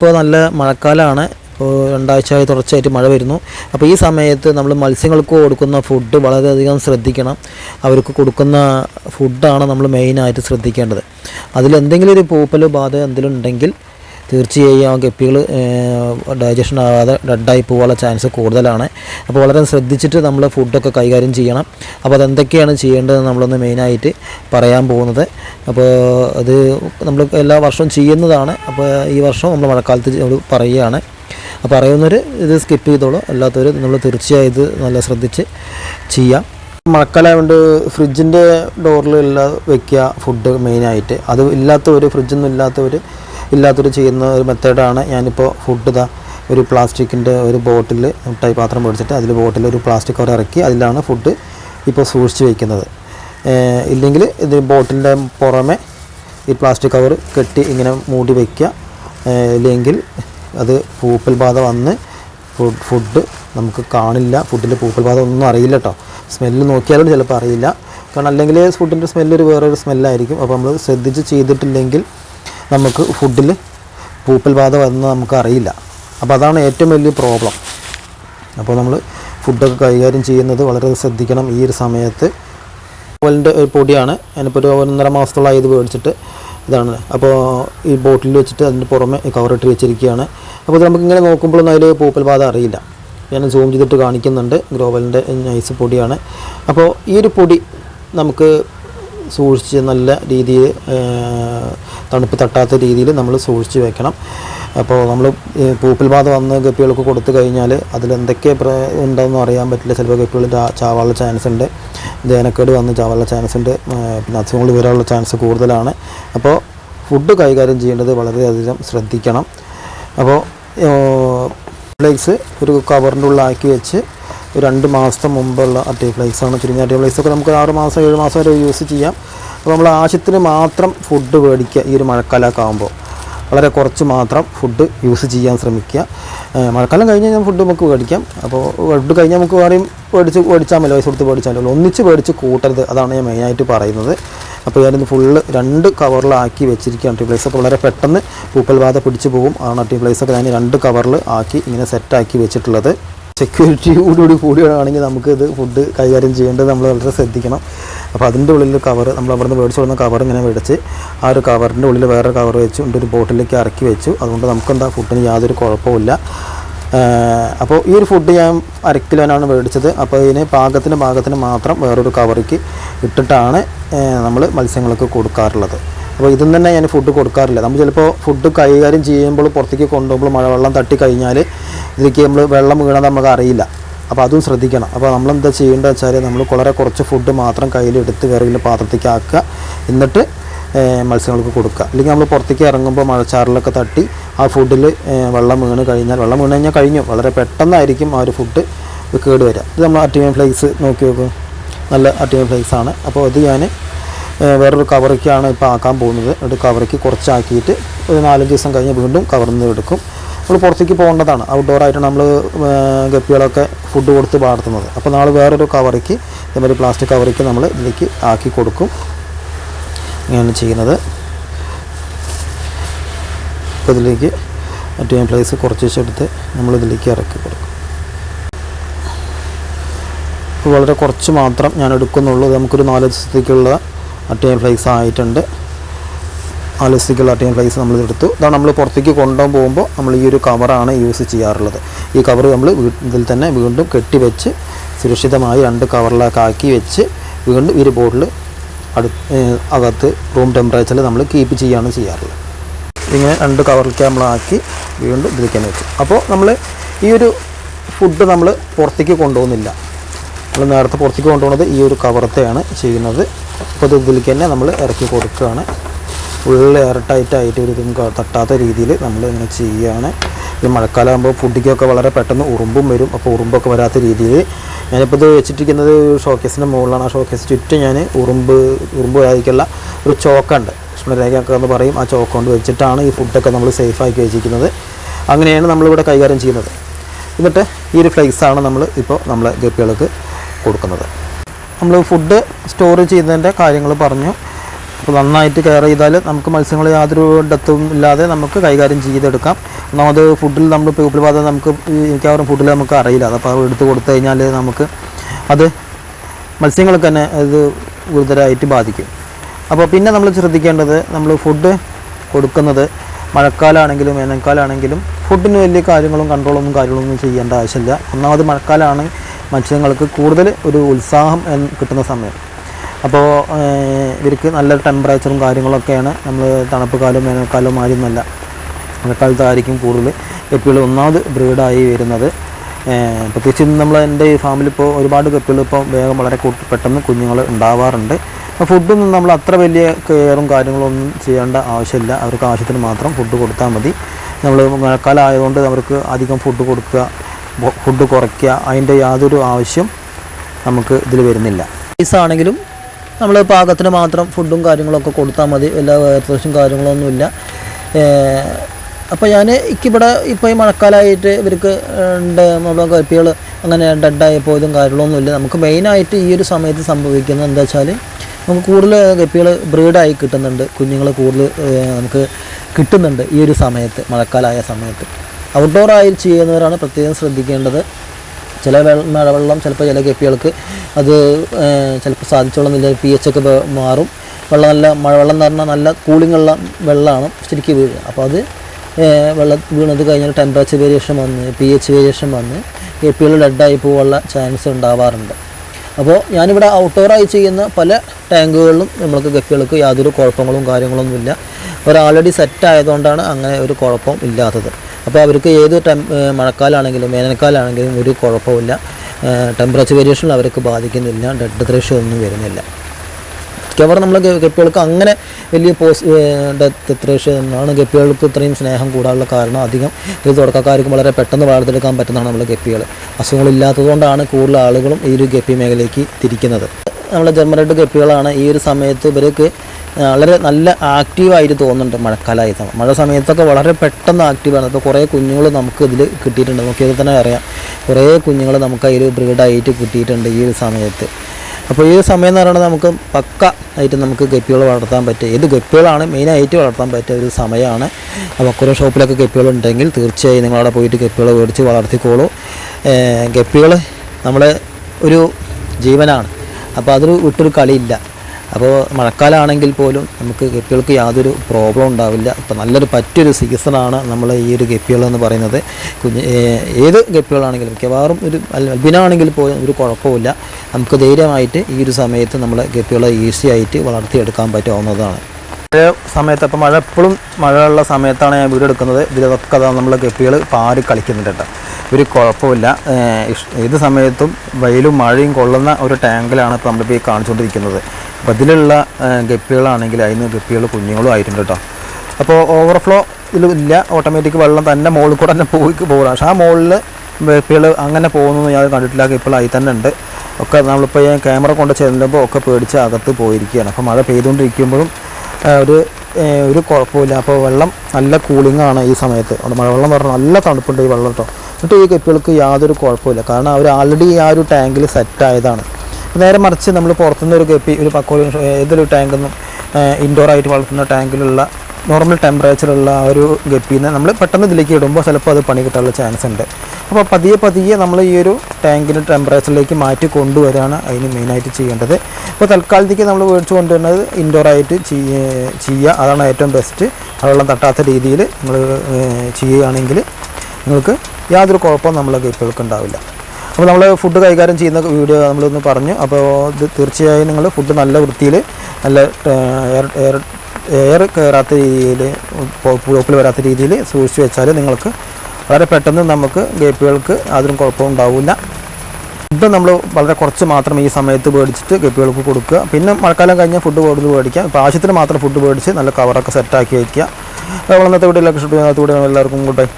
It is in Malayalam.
ഇപ്പോൾ നല്ല മഴക്കാലമാണ് ഇപ്പോൾ രണ്ടാഴ്ചയായി തുടർച്ചയായിട്ട് മഴ വരുന്നു. അപ്പോൾ ഈ സമയത്ത് നമ്മൾ മത്സ്യങ്ങൾക്ക് കൊടുക്കുന്ന ഫുഡ് വളരെയധികം ശ്രദ്ധിക്കണം. അവർക്ക് കൊടുക്കുന്ന ഫുഡാണ് നമ്മൾ മെയിനായിട്ട് ശ്രദ്ധിക്കേണ്ടത്. അതിലെന്തെങ്കിലും ഒരു പൂപ്പലോ ബാധ എന്തെങ്കിലും ഉണ്ടെങ്കിൽ തീർച്ചയായും ആ ഗപ്പികൾ ഡൈജഷൻ ആവാതെ ഡെഡായി പോകാനുള്ള ചാൻസ് കൂടുതലാണ്. അപ്പോൾ വളരെ ശ്രദ്ധിച്ചിട്ട് നമ്മൾ ഫുഡൊക്കെ കൈകാര്യം ചെയ്യണം. അപ്പോൾ അതെന്തൊക്കെയാണ് ചെയ്യേണ്ടത് നമ്മളൊന്ന് മെയിനായിട്ട് പറയാൻ പോകുന്നത്. അപ്പോൾ അത് നമ്മൾ എല്ലാ വർഷവും ചെയ്യുന്നതാണ്. അപ്പോൾ ഈ വർഷം നമ്മൾ മഴക്കാലത്ത് നമ്മൾ പറയുകയാണ്. അപ്പോൾ അറിയുന്നവർ ഇത് സ്കിപ്പ് ചെയ്തോളൂ. അല്ലാത്തവർ നമ്മൾ തീർച്ചയായും ഇത് നല്ല ശ്രദ്ധിച്ച് ചെയ്യാം. മഴക്കാലമായതുകൊണ്ട് ഫ്രിഡ്ജിന്റെ ഡോറിൽ എല്ലാം വെക്കുക ഫുഡ് മെയിനായിട്ട് അത് ഇല്ലാത്തവർ ഫ്രിഡ്ജൊന്നും ഇല്ലാത്തവർ ഇല്ലാത്തവർ ചെയ്യുന്ന ഒരു മെത്തേഡാണ് ഞാനിപ്പോൾ ഫുഡ് ഇതാ ഒരു പ്ലാസ്റ്റിക്കിന്റെ ഒരു ബോട്ടിൽ മുട്ടായി പാത്രം മേടിച്ചിട്ട് അതിൽ ബോട്ടിൽ ഒരു പ്ലാസ്റ്റിക് കവർ ഇറക്കി അതിലാണ് ഫുഡ് ഇപ്പോൾ സൂക്ഷിച്ച് വയ്ക്കുന്നത് ഇല്ലെങ്കിൽ ഇത് ബോട്ടിലിന്റെ പുറമെ ഈ പ്ലാസ്റ്റിക് കവർ കെട്ടി ഇങ്ങനെ മൂടി വയ്ക്കുക ഇല്ലെങ്കിൽ അത് പൂപ്പൽ ബാധ വന്ന് ഫുഡ് ഫുഡ് നമുക്ക് കാണില്ല. ഫുഡിൽ പൂപ്പൽ ബാധ ഒന്നും അറിയില്ല കേട്ടോ സ്മെല്ല് നോക്കിയാലും ചിലപ്പോൾ അറിയില്ല. കാരണം അല്ലെങ്കിൽ ഫുഡിന്റെ സ്മെല്ല് ഒരു വേറൊരു സ്മെല്ലായിരിക്കും അപ്പോൾ നമ്മൾ ശ്രദ്ധിച്ച് ചെയ്തിട്ടില്ലെങ്കിൽ നമുക്ക് ഫുഡിൽ പൂപ്പൽ ബാധ വന്ന് നമുക്ക് അറിയില്ല അപ്പോൾ അതാണ് ഏറ്റവും വലിയ പ്രോബ്ലം അപ്പോൾ നമ്മൾ ഫുഡൊക്കെ കൈകാര്യം ചെയ്യുന്നത് വളരെ ശ്രദ്ധിക്കണം ഈ ഒരു സമയത്ത്. ഓവലിന്റെ ഒരു പൊടിയാണ്. അതിനിപ്പോൾ ഒരു ഒന്നര മാസത്തോളമായി ഇത് മേടിച്ചിട്ട് ഇതാണ്. അപ്പോൾ ഈ ബോട്ടിൽ വെച്ചിട്ട് അതിന്റെ പുറമെ കവറിട്ട് വെച്ചിരിക്കുകയാണ്. അപ്പോൾ ഇത് നമുക്ക് ഇങ്ങനെ നോക്കുമ്പോഴൊന്നും അതിൽ പൂപ്പൽ ബാധ അറിയില്ല. ഞാൻ സൂം ചെയ്തിട്ട് കാണിക്കുന്നുണ്ട്. ഗ്രോവലിന്റെ നൈസ് പൊടിയാണ്. അപ്പോൾ ഈ ഒരു പൊടി നമുക്ക് സൂക്ഷിച്ച് നല്ല രീതിയിൽ തണുപ്പ് തട്ടാത്ത രീതിയിൽ നമ്മൾ സൂക്ഷിച്ച് വെക്കണം. അപ്പോൾ നമ്മൾ പൂപ്പിൽ ബാധ വന്ന് ഗപ്പികൾക്ക് കൊടുത്തു കഴിഞ്ഞാൽ അതിലെന്തൊക്കെ ഉണ്ടെന്ന് അറിയാൻ പറ്റില്ല. ചിലപ്പോൾ ഗപ്പികൾ ചാവാനുള്ള ചാൻസ് ഉണ്ട്. ദേനക്കേട് വന്ന് ചാവാനുള്ള ചാൻസ് ഉണ്ട്. പിന്നെ അസുഖങ്ങൾ വരാനുള്ള ചാൻസ് കൂടുതലാണ്. അപ്പോൾ ഫുഡ് കൈകാര്യം ചെയ്യേണ്ടത് വളരെയധികം ശ്രദ്ധിക്കണം. അപ്പോൾ ഫ്ലേക്സ് ഒരു കവറിന്റെ ഉള്ളിലാക്കി വെച്ച് ഒരു രണ്ട് മാസത്തെ മുമ്പുള്ള അട്ടി ഫ്ലേക്സ് ആണ് ചുരുങ്ങിയ അട്ടി ഫ്ലേക്സ് ഒക്കെ നമുക്ക് ആറ് മാസം ഏഴ് മാസം വരെ യൂസ് ചെയ്യാം. അപ്പോൾ നമ്മൾ ആവശ്യത്തിന് മാത്രം ഫുഡ് മേടിക്കുക ഈ ഒരു മഴക്കാലമൊക്കെ ആകുമ്പോൾ വളരെ കുറച്ച് മാത്രം ഫുഡ് യൂസ് ചെയ്യാൻ ശ്രമിക്കുക. മഴക്കാലം കഴിഞ്ഞ് കഴിഞ്ഞാൽ ഫുഡ് നമുക്ക് മേടിക്കാം. അപ്പോൾ ഫുഡ് കഴിഞ്ഞാൽ നമുക്ക് വേറെയും മേടിച്ച് മേടിച്ചാൽ മതി. പൈസ കൊടുത്ത് മേടിച്ചാൽ മതി. ഒന്നിച്ച് മേടിച്ച് കൂട്ടരുത്. അതാണ് ഞാൻ മെയിനായിട്ട് പറയുന്നത്. അപ്പോൾ ഞാനിത് ഫുള്ള് രണ്ട് കവറിലാക്കി വെച്ചിരിക്കുകയാണ് ടീ ഒക്കെ വളരെ പെട്ടെന്ന് പൂപ്പൽ ബാധ പിടിച്ചു പോകും. ആണ് ടീ ഒക്കെ ഞാൻ രണ്ട് കവറിൽ ആക്കി ഇങ്ങനെ സെറ്റാക്കി വെച്ചിട്ടുള്ളത്. സെക്യൂരിറ്റിയോടുകൂടി കൂടിയാണെങ്കിൽ നമുക്ക് ഇത് ഫുഡ് കൈകാര്യം ചെയ്യേണ്ടത് നമ്മൾ വളരെ ശ്രദ്ധിക്കണം. അപ്പോൾ അതിന്റെ ഉള്ളിൽ കവർ നമ്മൾ അവിടെ നിന്ന് മേടിച്ചു കൊടുക്കുന്ന കവർ ഇങ്ങനെ മേടിച്ച് ആ ഒരു കവറിന്റെ ഉള്ളിൽ വേറെ കവർ വെച്ചു. ഒരു ബോട്ടിലേക്ക് ഇറക്കി വെച്ചു. അതുകൊണ്ട് നമുക്കെന്താ ഫുഡിന് യാതൊരു കുഴപ്പമില്ല അപ്പോൾ ഈ ഒരു ഫുഡ് ഞാൻ അരക്കിലോനാണ് മേടിച്ചത്. അപ്പോൾ ഇതിന് പാകത്തിന് പാകത്തിന് മാത്രം വേറൊരു കവറിക്ക് ഇട്ടിട്ടാണ് നമ്മൾ മത്സ്യങ്ങൾക്ക് കൊടുക്കാറുള്ളത്. അപ്പോൾ ഇതും തന്നെ ഞാൻ ഫുഡ് കൊടുക്കാറില്ല. നമ്മൾ ചിലപ്പോൾ ഫുഡ് കൈകാര്യം ചെയ്യുമ്പോൾ പുറത്തേക്ക് കൊണ്ടുപോകുമ്പോൾ മഴവെള്ളം തട്ടി കഴിഞ്ഞാൽ ഇതിലേക്ക് നമ്മൾ വെള്ളം വീണത് നമുക്ക് അറിയില്ല. അപ്പോൾ അതും ശ്രദ്ധിക്കണം. അപ്പോൾ നമ്മൾ എന്താ ചെയ്യേണ്ടത് വെച്ചാൽ നമ്മൾ വളരെ കുറച്ച് ഫുഡ് മാത്രം കയ്യിലെടുത്ത് വേറെ പാത്രത്തേക്ക് ആക്കുക. എന്നിട്ട് മത്സ്യങ്ങൾക്ക് കൊടുക്കുക. അല്ലെങ്കിൽ നമ്മൾ പുറത്തേക്ക് ഇറങ്ങുമ്പോൾ മഴച്ചാറിലൊക്കെ തട്ടി ആ ഫുഡിൽ വെള്ളം വീണ് കഴിഞ്ഞാൽ വെള്ളം വീണ് കഴിഞ്ഞാൽ കഴിഞ്ഞു. വളരെ പെട്ടെന്നായിരിക്കും ആ ഒരു ഫുഡ് കേട് വരിക. ഇത് നമ്മൾ അട്ടിമിയം ഫ്ലേക്സ് നോക്കി നോക്കും. നല്ല അട്ടിമിയം ഫ്ലേക്സ് ആണ്. അപ്പോൾ അത് ഞാൻ വേറൊരു കവറിക്കാണ് ഇപ്പോൾ ആക്കാൻ പോകുന്നത്. ഒരു കവറിക്ക് കുറച്ചാക്കിയിട്ട് ഒരു നാലഞ്ച് ദിവസം കഴിഞ്ഞ് വീണ്ടും കവറിൽ നിന്ന് എടുക്കും. നമ്മൾ പുറത്തേക്ക് പോകേണ്ടതാണ്. ഔട്ട്ഡോർ ആയിട്ട് നമ്മൾ ഗപ്പികളൊക്കെ ഫുഡ് കൊടുത്ത് വളർത്തുന്നത് അപ്പോൾ നമ്മൾ വേറൊരു കവറിക്ക് ഇതേമാതിരി പ്ലാസ്റ്റിക് കവറിക്ക് നമ്മൾ ഇതിലേക്ക് ആക്കി കൊടുക്കും. ഇങ്ങനെയാണ് ചെയ്യുന്നത്. അപ്പോൾ ഇതിലേക്ക് മറ്റേ പ്ലേസ് കുറച്ച് വെച്ചെടുത്ത് നമ്മൾ ഇതിലേക്ക് ഇറക്കി കൊടുക്കും. വളരെ കുറച്ച് മാത്രം ഞാൻ എടുക്കുന്നുള്ളൂ. നമുക്കൊരു നാല് ദിവസത്തേക്കുള്ള മറ്റേ ഫ്ലൈസ് ആയിട്ടുണ്ട്. ദിവസത്തേക്കുള്ള അട്ടിയൻ ഫ്ലൈസ് നമ്മൾ എടുത്തു. ഇതാണ് നമ്മൾ പുറത്തേക്ക് കൊണ്ടുപോകാൻ പോകുമ്പോൾ നമ്മൾ ഈ ഒരു കവറാണ് യൂസ് ചെയ്യാറുള്ളത്. ഈ കവർ നമ്മൾ വീട്ടിൽ തന്നെ വീണ്ടും കെട്ടിവെച്ച് സുരക്ഷിതമായി രണ്ട് കവറിലൊക്കെ ആക്കി വെച്ച് വീണ്ടും ഈ ഒരു ബോട്ടിൽ അടു അകത്ത് റൂം ടെമ്പറേച്ചറിൽ നമ്മൾ കീപ്പ് ചെയ്യുകയാണ് ചെയ്യാറുള്ളത്. ഇങ്ങനെ രണ്ട് കവറിലേക്ക് നമ്മളാക്കി വീണ്ടും ഇതിലേക്ക് തന്നെ വെച്ചു. അപ്പോൾ നമ്മൾ ഈ ഒരു ഫുഡ് നമ്മൾ പുറത്തേക്ക് കൊണ്ടുപോകുന്നില്ല. നമ്മൾ നേരത്തെ പുറത്തേക്ക് കൊണ്ടുപോകുന്നത് ഈ ഒരു കവറത്തെയാണ് ചെയ്യുന്നത്. അപ്പോൾ ഇത് ഇതിലേക്ക് തന്നെ നമ്മൾ ഇറക്കി കൊടുക്കുകയാണ്. ഫുള്ള് എയർ ടൈറ്റായിട്ട് ഇതും തട്ടാത്ത രീതിയിൽ നമ്മൾ ഇങ്ങനെ ചെയ്യുകയാണ് ഈ മഴക്കാലം ആകുമ്പോൾ വളരെ പെട്ടെന്ന് ഉറുമ്പും വരും. അപ്പോൾ ഉറുമ്പൊക്കെ വരാത്ത രീതിയിൽ ഞാനിപ്പോൾ ഇത് വെച്ചിട്ടിരിക്കുന്നത് ഷോക്കേസിന്റെ മുകളിലാണ്. ആ ഷോക്കേസ് ചുറ്റും ഞാൻ ഉറുമ്പ് ഉറുമ്പ് വരാതിരിക്കുള്ള ഒരു ചോക്കുണ്ട്. കൃഷ്ണരേഖയൊക്കെ എന്ന് പറയും ആ ചോക്ക് കൊണ്ട് വെച്ചിട്ടാണ് ഈ ഫുഡൊക്കെ നമ്മൾ സേഫാക്കി വെച്ചിരിക്കുന്നത്. അങ്ങനെയാണ് നമ്മളിവിടെ കൈകാര്യം ചെയ്യുന്നത്. എന്നിട്ട് ഈ ഒരു ഫ്ലേക്സാണ് നമ്മൾ ഇപ്പോൾ നമ്മളെ ഗപ്പികൾക്ക് കൊടുക്കുന്നത്. നമ്മൾ ഫുഡ് സ്റ്റോർ ചെയ്യുന്നതിന്റെ കാര്യങ്ങൾ പറഞ്ഞു. അപ്പോൾ നന്നായിട്ട് കെയർ ചെയ്താൽ നമുക്ക് മത്സ്യങ്ങൾ യാതൊരു ഡെത്തും ഇല്ലാതെ നമുക്ക് കൈകാര്യം ചെയ്തെടുക്കാം. ഒന്നാമത് ഫുഡിൽ നമ്മൾ ഉപ്പിൽപാത നമുക്ക് മിക്കവാറും ഫുഡിൽ നമുക്ക് അറിയില്ല. അപ്പോൾ എടുത്തു കൊടുത്തു കഴിഞ്ഞാൽ നമുക്ക് അത് മത്സ്യങ്ങൾക്ക് തന്നെ അത് ഗുരുതരമായിട്ട് ബാധിക്കും. അപ്പോൾ പിന്നെ നമ്മൾ ശ്രദ്ധിക്കേണ്ടത് നമ്മൾ ഫുഡ് കൊടുക്കുന്നത് മഴക്കാലമാണെങ്കിലും വേനൽക്കാലമാണെങ്കിലും ഫുഡിന് വലിയ കാര്യങ്ങളും കൺട്രോളൊന്നും കാര്യങ്ങളൊന്നും ചെയ്യേണ്ട ആവശ്യമില്ല. ഒന്നാമത് മഴക്കാലമാണ് മത്സ്യങ്ങൾക്ക് കൂടുതൽ ഒരു ഉത്സാഹം കിട്ടുന്ന സമയം. അപ്പോൾ ഇവർക്ക് നല്ല ടെമ്പറേച്ചറും കാര്യങ്ങളൊക്കെയാണ്. നമ്മൾ തണുപ്പ് കാലവും വേനൽക്കാലവും ആയിരുന്നല്ല മഴക്കാലത്തായിരിക്കും കൂടുതൽ കപ്പികൾ ഒന്നാമത് ബ്രീഡായി വരുന്നത്. പ്രത്യേകിച്ച് നമ്മൾ എന്റെ ഈ ഫാമിൽ ഇപ്പോൾ ഒരുപാട് കപ്പികൾ ഇപ്പോൾ വേഗം വളരെ കൂട്ടി പെട്ടെന്ന് കുഞ്ഞുങ്ങൾ ഉണ്ടാവാറുണ്ട്. അപ്പോൾ ഫുഡൊന്നും നമ്മൾ അത്ര വലിയ കെയറും കാര്യങ്ങളൊന്നും ചെയ്യേണ്ട ആവശ്യമില്ല. അവർക്ക് ആവശ്യത്തിന് മാത്രം ഫുഡ് കൊടുത്താൽ മതി. നമ്മൾ മഴക്കാലം ആയതുകൊണ്ട് അവർക്ക് അധികം ഫുഡ് കൊടുക്കുക ഫുഡ് കുറയ്ക്കുക അതിന്റെ യാതൊരു ആവശ്യം നമുക്ക് ഇതിൽ വരുന്നില്ല. ആണെങ്കിലും നമ്മൾ പാകത്തിന് മാത്രം ഫുഡും കാര്യങ്ങളൊക്കെ കൊടുത്താൽ മതി. എല്ലാ വേർത്തേഴ്സും കാര്യങ്ങളൊന്നുമില്ല. അപ്പോൾ ഞാൻ എനിക്കിവിടെ ഇപ്പോൾ ഈ മഴക്കാലമായിട്ട് ഇവർക്ക് ഉണ്ട്. നമ്മുടെ കപ്പികൾ അങ്ങനെ ഡെഡായി പോയതും കാര്യങ്ങളൊന്നുമില്ല. നമുക്ക് മെയിനായിട്ട് ഈ ഒരു സമയത്ത് സംഭവിക്കുന്നത് എന്താ വെച്ചാൽ നമുക്ക് കൂടുതൽ കപ്പികൾ ബ്രീഡായി കിട്ടുന്നുണ്ട്. കുഞ്ഞുങ്ങൾ കൂടുതൽ നമുക്ക് കിട്ടുന്നുണ്ട് ഈ ഒരു സമയത്ത് മഴക്കാലമായ സമയത്ത്. ഔട്ട്ഡോർ ആയി ചെയ്യുന്നവരാണ് പ്രത്യേകം ശ്രദ്ധിക്കേണ്ടത്. ചില വെള്ള മഴവെള്ളം ചിലപ്പോൾ ചില കെപ്പികൾക്ക് അത് ചിലപ്പോൾ സാധിച്ചോളുന്നില്ല പി എച്ച് ഒക്കെ മാറും. വെള്ളം നല്ല മഴവെള്ളം എന്ന് പറഞ്ഞാൽ നല്ല കൂളിംഗ് ഉള്ള വെള്ളമാണ് ശരിക്കും വീഴുക അപ്പോൾ അത് വെള്ളം വീണത് കഴിഞ്ഞാൽ ടെമ്പറേച്ചർ വേരിയേഷൻ വന്ന് പി എച്ച് വേരിയേഷൻ വന്ന് കെപ്പികൾ ഡെഡായി പോകാനുള്ള ചാൻസ് ഉണ്ടാവാറുണ്ട്. അപ്പോൾ ഞാനിവിടെ ഔട്ട്ഡോറായി ചെയ്യുന്ന പല ടാങ്കുകളിലും നമ്മൾക്ക് ഗപ്പികൾക്ക് യാതൊരു കുഴപ്പങ്ങളും കാര്യങ്ങളൊന്നുമില്ല. അവർ ആൾറെഡി സെറ്റ് ആയതുകൊണ്ടാണ് അങ്ങനെ ഒരു കുഴപ്പം ഇല്ലാത്തത്. അപ്പോൾ അവർക്ക് ഏത് ടെം വേനൽക്കാലാണെങ്കിലും ഒരു കുഴപ്പമില്ല ടെമ്പറേച്ചർ വേരിയേഷൻ അവർക്ക് ബാധിക്കുന്നില്ല. ഡെഡ് ത്രേഷ്യോ ഒന്നും വരുന്നില്ല. മിക്കവാറും നമ്മൾ ഗപ്പികൾക്ക് അങ്ങനെ വലിയ പോസ് ഡെത്ത് ത്രേഷ്യോ എന്നാണ് ഗപ്പികൾക്ക് ഇത്രയും സ്നേഹം കൂടാനുള്ള കാരണം അധികം. ഇത് തുടക്കക്കാർക്ക് വളരെ പെട്ടെന്ന് വളർത്തിയെടുക്കാൻ പറ്റുന്നതാണ് നമ്മൾ ഗപ്പികൾ അസുഖങ്ങളില്ലാത്തതുകൊണ്ടാണ് കൂടുതൽ ആളുകളും ഈ ഒരു ഗപ്പി മേഖലയ്ക്ക് തിരിക്കുന്നത്. നമ്മളെ ജർമ്മൻ റെഡ് ഗപ്പികളാണ്. ഈ ഒരു സമയത്ത് ഇവർക്ക് വളരെ നല്ല ആക്റ്റീവായിട്ട് തോന്നുന്നുണ്ട് മഴക്കാലമായ സമയം മഴ സമയത്തൊക്കെ വളരെ പെട്ടെന്ന് ആക്റ്റീവാണ് അപ്പോൾ കുറേ കുഞ്ഞുങ്ങൾ നമുക്ക് ഇതിൽ കിട്ടിയിട്ടുണ്ട്. നോക്കിയത് തന്നെ അറിയാം. കുറേ കുഞ്ഞുങ്ങൾ നമുക്ക് അതിൽ ബ്രീഡായിട്ട് കിട്ടിയിട്ടുണ്ട് ഈ ഒരു സമയത്ത്. അപ്പോൾ ഈ സമയം എന്ന് പറയുന്നത് നമുക്ക് പക്ക ആയിട്ട് നമുക്ക് ഗപ്പികൾ വളർത്താൻ പറ്റുക ഏത് ഗപ്പികളാണ്? മെയിനായിട്ട് വളർത്താൻ പറ്റിയ ഒരു സമയമാണ്. അപ്പോൾ കുറേ ഷോപ്പിലൊക്കെ ഗപ്പികൾ ഉണ്ടെങ്കിൽ തീർച്ചയായും നിങ്ങളവിടെ പോയിട്ട് ഗപ്പികൾ മേടിച്ച് വളർത്തിക്കോളൂ. ഗപ്പികൾ നമ്മളെ ഒരു ജീവനാണ്. അപ്പോൾ അതൊരു വിട്ടൊരു കളിയില്ല. അപ്പോൾ മഴക്കാലമാണെങ്കിൽ പോലും നമുക്ക് ഗപ്പികൾക്ക് യാതൊരു പ്രോബ്ലം ഉണ്ടാവില്ല. ഇപ്പോൾ നല്ലൊരു പറ്റൊരു സീസണാണ് നമ്മൾ ഈ ഒരു എന്ന് പറയുന്നത്. കുഞ്ഞ് ഏത് ഗപ്പികളാണെങ്കിലും മിക്കവാറും ഒരു അൽബിനാണെങ്കിൽ പോലും ഒരു കുഴപ്പമില്ല നമുക്ക് ധൈര്യമായിട്ട് ഈ ഒരു സമയത്ത് നമ്മൾ ഗപ്പികളെ ഈസി ആയിട്ട് വളർത്തിയെടുക്കാൻ പറ്റാവുന്നതാണ് മഴ സമയത്ത് അപ്പോൾ മഴ എപ്പോഴും മഴയുള്ള സമയത്താണ് ഞാൻ വീഡിയോ എടുക്കുന്നത്. ഇതിലൊക്കെ അതാ നമ്മൾ ഗപ്പികൾ പാറി കളിക്കുന്നുണ്ട് ഒരു കുഴപ്പമില്ല ഏത് സമയത്തും വെയിലും മഴയും കൊള്ളുന്ന ഒരു ടാങ്കിലാണ് ഇപ്പോൾ നമ്മളിപ്പോൾ ഈ കാണിച്ചുകൊണ്ടിരിക്കുന്നത്. അപ്പോൾ ഇതിലുള്ള ഏഹ് ഗപ്പികളാണെങ്കിൽ അതിന് ഗപ്പികൾ കുഞ്ഞുങ്ങളും ആയിട്ടുണ്ട് കേട്ടോ അപ്പോൾ ഓവർഫ്ലോ ഇതിൽ ഇല്ല. ഓട്ടോമാറ്റിക് വെള്ളം തന്നെ മുകളിൽ കൂടെ തന്നെ പോയി പോകണം പക്ഷേ ആ മുകളിൽ ഗപ്പികൾ അങ്ങനെ പോകുന്നു ഞാൻ കണ്ടിട്ടില്ല. ഗപ്പികൾ ആയി തന്നെ ഉണ്ട്. ഒക്കെ നമ്മളിപ്പോൾ ഞാൻ ക്യാമറ കൊണ്ട് ചെല്ലുമ്പോൾ ഒക്കെ പേടിച്ച് അകത്ത് പോയിരിക്കുകയാണ്. അപ്പോൾ മഴ പെയ്തുകൊണ്ടിരിക്കുമ്പോഴും ഒരു ഒരു കുഴപ്പമില്ല. അപ്പോൾ വെള്ളം നല്ല കൂളിംഗ് ആണ് ഈ സമയത്ത്. മഴവെള്ളം പറഞ്ഞാൽ നല്ല തണുപ്പുണ്ട് ഈ വെള്ളം കേട്ടോ എന്നിട്ട് ഈ കപ്പികൾക്ക് യാതൊരു കുഴപ്പമില്ല. കാരണം അവർ ആൾറെഡി ആ ഒരു ടാങ്കിൽ സെറ്റ് ആയതാണ്. നേരെ മറിച്ച് നമ്മൾ പുറത്തുനിന്ന് ഒരു ഗപ്പി ഒരു പക്കോളി ഏതൊരു ടാങ്കിൽ ഇൻഡോർ ആയിട്ട് വളർത്തുന്ന ടാങ്കിലുള്ള നോർമൽ ടെമ്പറേച്ചറുള്ള ആ ഒരു ഗപ്പീനെ നമ്മൾ പെട്ടെന്ന് ഇതിലേക്ക് ഇടുമ്പോൾ ചിലപ്പോൾ അത് പണി കിട്ടാനുള്ള ചാൻസ് ഉണ്ട്. അപ്പോൾ പതിയെ പതിയെ നമ്മൾ ഈ ഒരു ടാങ്കിന്റെ ടെമ്പറേച്ചറിലേക്ക് മാറ്റി കൊണ്ടുവരാണ് അതിന് മെയിനായിട്ട് ചെയ്യേണ്ടത്. അപ്പോൾ തൽക്കാലത്തേക്ക് നമ്മൾ മേടിച്ച് കൊണ്ടുവരുന്നത് ഇൻഡോറായിട്ട് ചെയ്യുക. അതാണ് ഏറ്റവും ബെസ്റ്റ് വെള്ളം തട്ടാത്ത രീതിയിൽ നമ്മൾ ചെയ്യുകയാണെങ്കിൽ നിങ്ങൾക്ക് യാതൊരു കുഴപ്പവും നമ്മളെ ഗപ്പികൾക്ക് ഉണ്ടാവില്ല. അപ്പോൾ നമ്മൾ ഫുഡ് കൈകാര്യം ചെയ്യുന്ന വീഡിയോ നമ്മളൊന്ന് പറഞ്ഞു. അപ്പോൾ ഇത് തീർച്ചയായും നിങ്ങൾ ഫുഡ് നല്ല വൃത്തിയിൽ നല്ല എയർ എയർ കയറാത്ത രീതിയിൽ പോപ്പിൽ വരാത്ത രീതിയിൽ സൂക്ഷിച്ച് വെച്ചാൽ നിങ്ങൾക്ക് വളരെ പെട്ടെന്ന് നമുക്ക് ഗപ്പികൾക്ക് യാതൊരു കുഴപ്പവും ഉണ്ടാവില്ല. ഫുഡ് നമ്മൾ വളരെ കുറച്ച് മാത്രം ഈ സമയത്ത് മേടിച്ചിട്ട് ഗപ്പികൾക്ക് കൊടുക്കുക. പിന്നെ മഴക്കാലം കഴിഞ്ഞാൽ ഫുഡ് കൂടുതൽ മേടിക്കുക. അപ്പോൾ ആവശ്യത്തിന് മാത്രം ഫുഡ് മേടിച്ച് നല്ല കവറൊക്കെ സെറ്റാക്കി വയ്ക്കുക. അപ്പോൾ ഇന്നത്തെ ഷൂട്ട് ചെയ്യുന്നതോടെ എല്ലാവർക്കും ബൈ